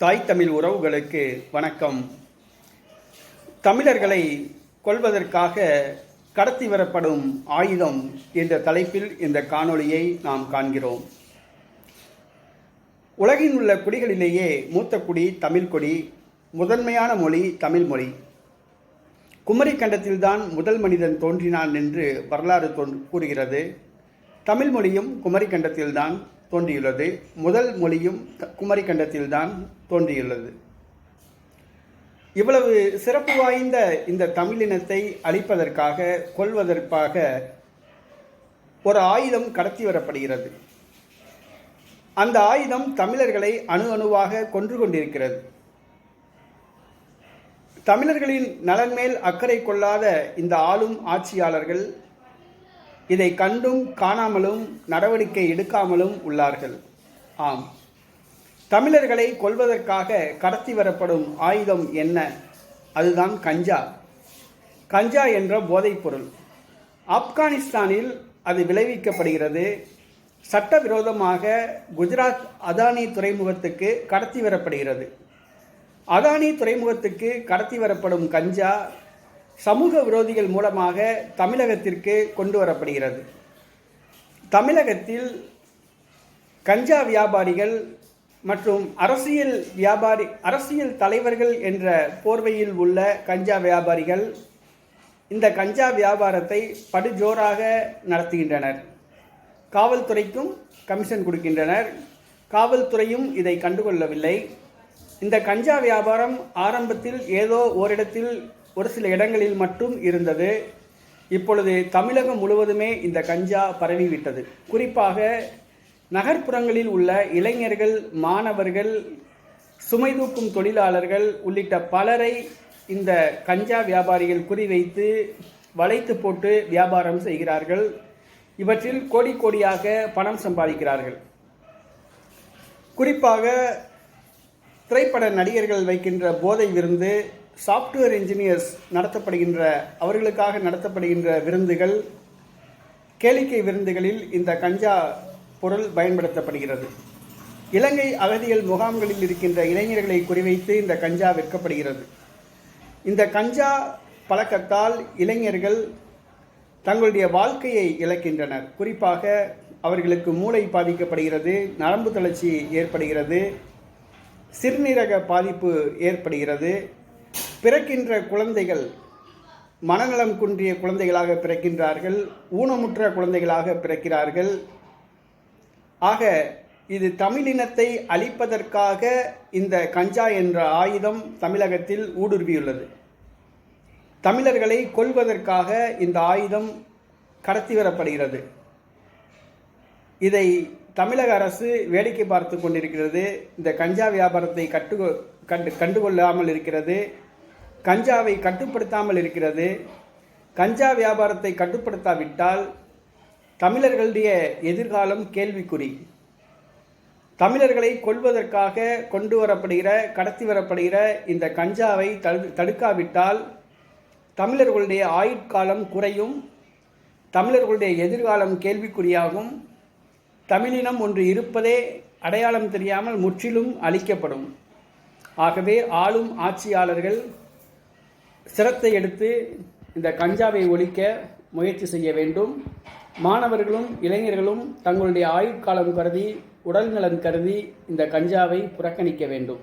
தாய் தமிழ் உறவுகளுக்கு வணக்கம். தமிழர்களை கொல்வதற்காக கடத்தி வரப்படும் ஆயுதம் என்ற தலைப்பில் இந்த காணொளியை நாம் காண்கிறோம். உலகில் உள்ள குடிகளிலேயே மூத்த குடி தமிழ் கொடி முதன்மையான மொழி தமிழ் மொழி. குமரி கண்டத்தில்தான் முதல் மனிதன் தோன்றினான் என்று வரலாறு தோன் கூறுகிறது. தமிழ் மொழியும் குமரி கண்டத்தில்தான் தோன்றியுள்ளது. முதல் மொழியும் குமரிக்கண்டத்தில்தான் தோன்றியுள்ளது. இவ்வளவு சிறப்பு வாய்ந்த இந்த தமிழினத்தை அழிப்பதற்காக கொள்வதற்காக ஒரு ஆயுதம் கடத்தி வரப்படுகிறது. அந்த ஆயுதம் தமிழர்களை அணு அணுவாக கொன்று கொண்டிருக்கிறது. தமிழர்களின் நலன் மேல் அக்கறை கொள்ளாத இந்த ஆளும் ஆட்சியாளர்கள் இதை கண்டும் காணாமலும் நடவடிக்கை எடுக்காமலும் உள்ளார்கள். ஆம். தமிழர்களை கொல்வதற்காக கடத்தி வரப்படும் ஆயுதம் என்ன? அதுதான் கஞ்சா. கஞ்சா என்ற போதைப்பொருள். ஆப்கானிஸ்தானில் அது விளைவிக்கப்படுகிறது. சட்டவிரோதமாக குஜராத் அதானி துறைமுகத்துக்கு கடத்தி வரப்படுகிறது. அதானி துறைமுகத்துக்கு கடத்தி வரப்படும் கஞ்சா சமூக விரோதிகள் மூலமாக தமிழகத்திற்கு கொண்டு வரப்படுகிறது. தமிழகத்தில் கஞ்சா வியாபாரிகள் மற்றும் அரசியல் வியாபாரி அரசியல் தலைவர்கள் என்ற போர்வையில் உள்ள கஞ்சா வியாபாரிகள் இந்த கஞ்சா வியாபாரத்தை படுஜோராக நடத்துகின்றனர். காவல்துறைக்கும் கமிஷன் கொடுக்கின்றனர். காவல்துறையும் இதை கண்டுகொள்ளவில்லை. இந்த கஞ்சா வியாபாரம் ஆரம்பத்தில் ஏதோ ஓரிடத்தில் ஒரு சில இடங்களில் மட்டும் இருந்தது. இப்பொழுது தமிழகம் முழுவதுமே இந்த கஞ்சா பரவிவிட்டது. குறிப்பாக நகர்ப்புறங்களில் உள்ள இளைஞர்கள் மாணவர்கள் சுமை தூக்கும் தொழிலாளர்கள் உள்ளிட்ட பலரை இந்த கஞ்சா வியாபாரிகள் குறிவைத்து வளைத்து போட்டு வியாபாரம் செய்கிறார்கள். இவற்றில் கோடி கோடியாக பணம் சம்பாதிக்கிறார்கள். குறிப்பாக திரைப்பட நடிகர்கள் வைக்கின்ற போதை விருந்து சாஃப்ட்வேர் இன்ஜினியர்ஸ் நடத்தப்படுகின்ற அவர்களுக்காக நடத்தப்படுகின்ற விருந்துகள் கேளிக்கை விருந்துகளில் இந்த கஞ்சா பொருள் பயன்படுத்தப்படுகிறது. இலங்கை அகதிகள் முகாம்களில் இருக்கின்ற இளைஞர்களை குறிவைத்து இந்த கஞ்சா விற்கப்படுகிறது. இந்த கஞ்சா பழக்கத்தால் இளைஞர்கள் தங்களுடைய வாழ்க்கையை இழக்கின்றனர். குறிப்பாக அவர்களுக்கு மூளை பாதிக்கப்படுகிறது நரம்பு தளர்ச்சி ஏற்படுகிறது சிறுநீரக பாதிப்பு ஏற்படுகிறது பிறக்கின்ற குழந்தைகள் மனநலம் குன்றிய குழந்தைகளாக பிறக்கின்றார்கள் ஊனமுற்ற குழந்தைகளாக பிறக்கிறார்கள். ஆக இது தமிழினத்தை அழிப்பதற்காக இந்த கஞ்சா என்ற ஆயுதம் தமிழகத்தில் ஊடுருவியுள்ளது. தமிழர்களை கொல்வதற்காக இந்த ஆயுதம் கடத்தி வரப்படுகிறது. இதை தமிழக அரசு வேடிக்கை பார்த்து கொண்டிருக்கிறது. இந்த கஞ்சா வியாபாரத்தை கட்டு கண்டு கண்டுகொள்ளாமல் இருக்கிறது. கஞ்சாவை கட்டுப்படுத்தாமல் இருக்கிறது. கஞ்சா வியாபாரத்தை கட்டுப்படுத்தாவிட்டால் தமிழர்களுடைய எதிர்காலம் கேள்விக்குறி. தமிழர்களை கொல்வதற்காக கொண்டு வரப்படுகிற கடத்தி வரப்படுகிற இந்த கஞ்சாவை தடு தடுக்காவிட்டால் தமிழர்களுடைய ஆயுட்காலம் குறையும். தமிழர்களுடைய எதிர்காலம் கேள்விக்குறியாகும். தமிழினம் ஒன்று இருப்பதே அடையாளம் தெரியாமல் முற்றிலும் அழிக்கப்படும். ஆகவே ஆளும் ஆட்சியாளர்கள் சிரத்தை எடுத்து இந்த கஞ்சாவை ஒழிக்க முயற்சி செய்ய வேண்டும். மாணவர்களும் இளைஞர்களும் தங்களுடைய ஆயுட்காலம் கருதி உடல்நலன் கருதி இந்த கஞ்சாவை புறக்கணிக்க வேண்டும்.